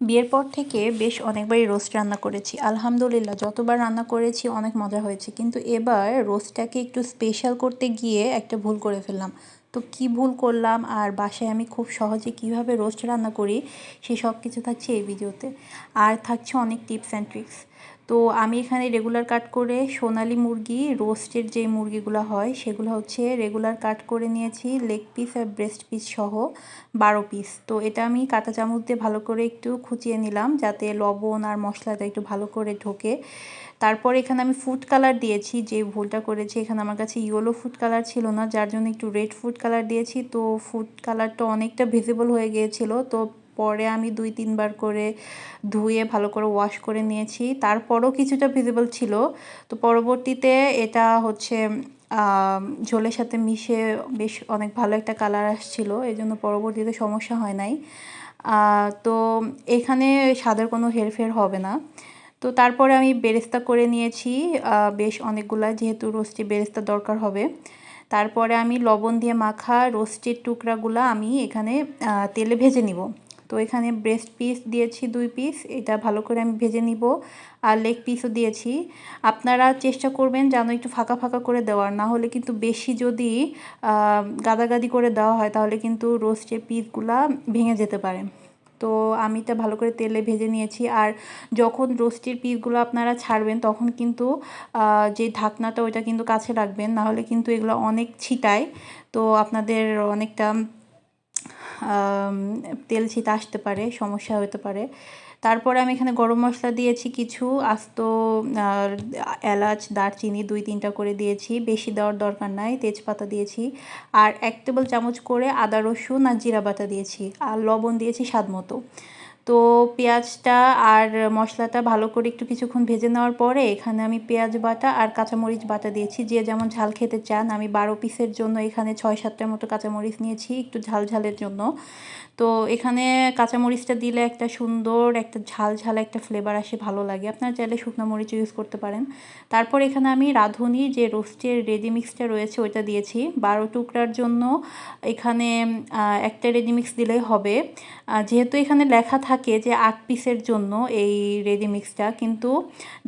বিয়ের পর থেকে বেশ অনেকবারই রোস্ট রান্না করেছি। আলহামদুলিল্লাহ, যতবার রান্না করেছি অনেক মজা হয়েছে। কিন্তু এবার রোস্টটাকে একটু স্পেশাল করতে গিয়ে একটা ভুল করে ফেললাম। তো কি ভুল করলাম আর বাসায় আমি খুব সহজে কীভাবে রোস্ট রান্না করি, সে সব কিছু থাকছে এই ভিডিওতে। আর থাকছে অনেক টিপস অ্যান্ড ট্রিক্স তো আমি এখানে রেগুলার কাট করে সোনালি মুরগি রোস্টের যে মুরগিগুলো হয়, সেগুলো হচ্ছে রেগুলার কাট করে নিয়েছি লেগ পিস আর ব্রেস্ট পিস সহ বারো পিস তো এটা আমি কাঁটা চামচ দিয়ে ভালো করে একটু খুঁচিয়ে নিলাম, যাতে লবণ আর মশলাটা একটু ভালো করে ঢোকে। তারপর এখানে আমি ফুড কালার দিয়েছি, যে ভুলটা করেছি, এখানে আমার কাছে ইয়েলো ফুড কালার ছিল না, যার জন্য একটু রেড ফুড কালার দিয়েছি। তো ফুড কালারটা অনেকটা ভিজিবল হয়ে গিয়েছিল, তো পরে আমি দুই, তিনবার করে ধুয়ে ভালো করে ওয়াশ করে নিয়েছি। তারপরও কিছুটা ভিজিবল ছিল। তো পরবর্তীতে এটা হচ্ছে ঝোলের সাথে মিশে বেশ অনেক ভালো একটা কালার আসছিল। এই জন্য পরবর্তীতে সমস্যা হয় নাই। তো এখানে স্বাদের কোনো হেরফের হবে না। তো তারপরে আমি বেরেস্তা করে নিয়েছি। বেশ অনেকগুলা যেহেতু রোস্টি বেরেস্তা দরকার হবে। তারপরে আমি লবণ দিয়ে মাখা রোস্টের টুকরাগুলো আমি এখানে তেলে ভেজে নিব। তো এখানে ব্রেস্ট পিস দিয়েছি দুই পিস এটা ভালো করে আমি ভেজে নিব। আর লেগ পিসও দিয়েছি। আপনারা চেষ্টা করবেন যেন একটু ফাঁকা ফাঁকা করে দেওয়ার, না হলে কিন্তু বেশি যদি গাদাগাদি করে দেওয়া হয়, তাহলে কিন্তু রোস্টের পিসগুলা ভেঙে যেতে পারে। তো আমি এটা ভালো করে তেলে ভেজে নিয়েছি। আর যখন রোস্টের পিসগুলো আপনারা ছাড়বেন, তখন কিন্তু যে ঢাকনাটা, ওইটা কিন্তু কাছে রাখবেন। নাহলে কিন্তু এগুলো অনেক ছিটায়। তো আপনাদের অনেকটা তেল ছিটা আসতে পারে, সমস্যা হতে পারে। তারপরে আমি এখানে গরম মশলা দিয়েছি কিছু, আস্ত এলাচ, দারচিনি দুই তিনটা করে দিয়েছি, বেশি দেওয়ার দরকার নাই, তেজপাতা দিয়েছি। আর এক টেবিল চামচ করে আদা রসুন আর জিরা বাটা দিয়েছি, আর লবণ দিয়েছি স্বাদ মতো। তো পেঁয়াজটা আর মশলাটা ভালো করে একটু কিছুক্ষণ ভেজে নেওয়ার পরে এখানে আমি পেঁয়াজ বাটা আর কাঁচামরিচ বাটা দিয়েছি। যে যেমন ঝাল খেতে চান, আমি বারো পিসের জন্য এখানে ছয় সাতটার মতো কাঁচামরিচ নিয়েছি একটু ঝাল ঝালের জন্য। তো এখানে কাঁচামরিচটা দিলে একটা সুন্দর, একটা ঝাল ঝাল একটা ফ্লেভার আসে, ভালো লাগে। আপনারা চাইলে শুকনো মরিচ ইউজ করতে পারেন। তারপর এখানে আমি রাঁধুনি যে রোস্টের রেডি মিক্সটা রয়েছে ওইটা দিয়েছি। বারো টুকরার জন্য এখানে একটা রেডি মিক্স দিলেই হবে। যেহেতু এখানে লেখা থাকে যে আট পিসের জন্য এই রেডি মিক্সটা কিন্তু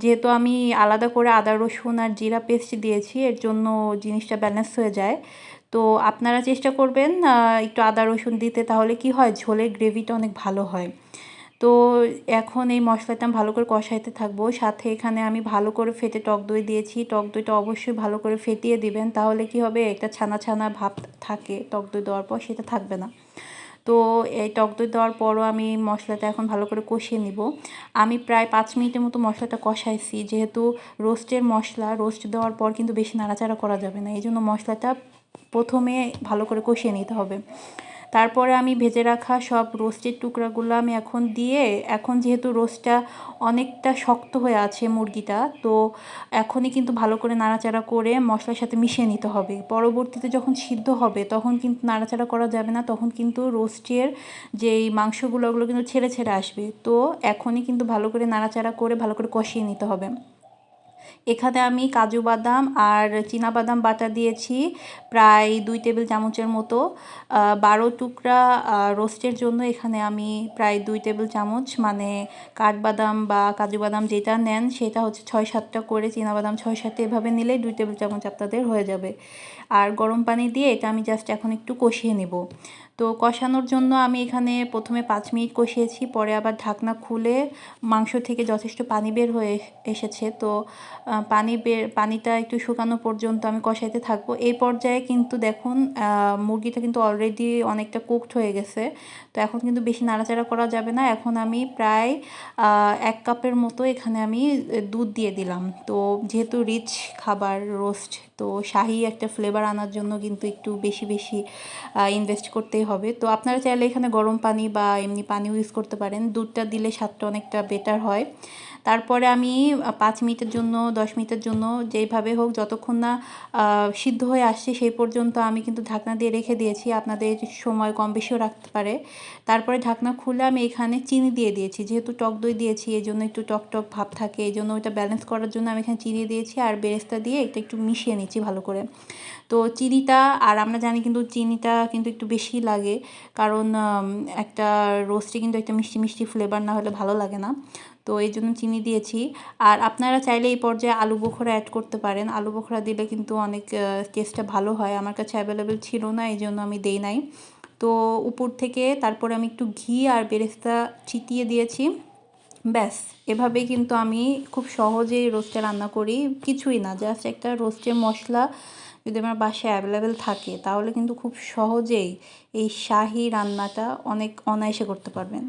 যেহেতু আমি আলাদা করে আদা, রসুন আর জিরা পেস্ট দিয়েছি, এর জন্য জিনিসটা ব্যালেন্স হয়ে যায়। তো আপনারা চেষ্টা করবেন একটু আদা, রসুন দিতে, তাহলে কি হয়, ঝোলের গ্রেভিটা অনেক ভালো হয়। তো এখন এই মশলাটা ভালো করে কষাইতে থাকব। সাথে এখানে আমি ভালো করে ফেটে টক দই দিয়েছি। টক দইটা অবশ্যই ভালো করে ফেটিয়ে দিবেন, তাহলে কি হবে, একটা ছানা ছানা ভাব থাকে টক দই দেওয়ার পর, সেটা থাকবে না। তো এই টক দই দেওয়ার পরও আমি মশলাটা এখন ভালো করে কষিয়ে নিব। আমি প্রায় পাঁচ মিনিটের মতো মশলাটা কষাইছি। যেহেতু রোস্টের মশলা, রোস্ট দেওয়ার পর কিন্তু বেশি নাড়াচাড়া করা যাবে না। এই জন্য মশলাটা প্রথমে ভালো করে কষিয়ে নিতে হবে। তারপরে আমি ভেজে রাখা সব রোস্টের টুকরাগুলো আমি এখন দিয়ে, এখন যেহেতু রোস্টটা অনেকটা শক্ত হয়ে আছে মুরগিটা, তো এখনই কিন্তু ভালো করে নাড়াচাড়া করে মশলার সাথে মিশিয়ে নিতে হবে। পরবর্তীতে যখন সিদ্ধ হবে, তখন কিন্তু নাড়াচাড়া করা যাবে না, তখন কিন্তু রোস্টের যেই মাংসগুলো, ওগুলো কিন্তু ছেড়ে ছেড়ে আসবে। তো এখনই কিন্তু ভালো করে নাড়াচাড়া করে ভালো করে কষিয়ে নিতে হবে। এখানে আমি কাজু বাদাম আর বাদাম বাটা দিয়েছি, প্রায় দুই টেবিল চামচের মতো। বারো টুকরা রোস্টের জন্য এখানে আমি প্রায় দুই টেবিল চামচ মানে কাঠবাদাম বা কাজু বাদাম যেটা নেন সেটা হচ্ছে ছয় সাতটা করে বাদাম ছয় সাতটা এভাবে নিলেই দুই টেবিল চামচ আপনাদের হয়ে যাবে। আর গরম পানি দিয়ে এটা আমি জাস্ট এখন একটু কষিয়ে নেব। তো কষানোর জন্য আমি এখানে প্রথমে পাঁচ মিনিট কষিয়েছি, পরে আবার ঢাকনা খুলে মাংস থেকে যথেষ্ট পানি বের হয়ে এসেছে। তো পানি বের, পানিটা একটু শুকানো পর্যন্ত আমি কষাইতে থাকব। এই পর্যায়ে কিন্তু দেখুন মুরগিটা কিন্তু অলরেডি অনেকটা কুকড হয়ে গেছে। তো এখন কিন্তু বেশি নাড়াচাড়া করা যাবে না। এখন আমি প্রায় এক কাপের মতো এখানে আমি দুধ দিয়ে দিলাম। তো যেহেতু রিচ খাবার রোস্ট তো শাহি একটা ফ্লেভার আনার জন্য কিন্তু একটু বেশি বেশি ইনভেস্ট করতেই হবে। তো আপনারা চাইলে এখানে গরম পানি বা এমনি পানিও ইউজ করতে পারেন। দুধটা দিলে স্বাদটা অনেকটা বেটার হয়। তারপরে আমি পাঁচ মিনিটের জন্য, দশ মিনিটের জন্য যেইভাবে হোক যতক্ষণ না সিদ্ধ হয়ে আসছে সেই পর্যন্ত আমি কিন্তু ঢাকনা দিয়ে রেখে দিয়েছি। আপনাদের সময় কম বেশিও রাখতে পারে। তারপরে ঢাকনা খুলে আমি এখানে চিনি দিয়ে দিয়েছি। যেহেতু টক দই দিয়েছি এই জন্য একটু টক টক ভাব থাকে এই জন্য ওইটা ব্যালেন্স করার জন্য আমি এখানে চিনি দিয়েছি আর বেরেস্তা দিয়ে এটা একটু মিশিয়ে নিচ্ছি ভালো করে। তো চিনিটা, আর আমরা জানি কিন্তু চিনিটা কিন্তু একটু বেশি লাগে, কারণ একটা রোস্টে কিন্তু একটা মিষ্টি মিষ্টি ফ্লেভার না হলে ভালো লাগে না। তো এই জন্য চিনি দিয়েছি। আর আপনারা চাইলে এই পর্যায়ে আলু বোখরা অ্যাড করতে পারেন। আলু বোখরা দিলে কিন্তু অনেক টেস্টটা ভালো হয়। আমার কাছে অ্যাভেলেবেল ছিল না, এই জন্য আমি দেই নাই। তো উপর থেকে তারপরে আমি একটু ঘি আর বেরেস্তা ছিটিয়ে দিয়েছি। ব্যাস, এভাবেই কিন্তু আমি খুব সহজেই রোস্টে রান্না করি। কিছুই না জাস্ট একটা রোস্টের মশলা যদি আমার বাসায় অ্যাভেলেবেল থাকে, তাহলে কিন্তু খুব সহজেই এই শাহি রান্নাটা অনেক অনায়াসে করতে পারবেন।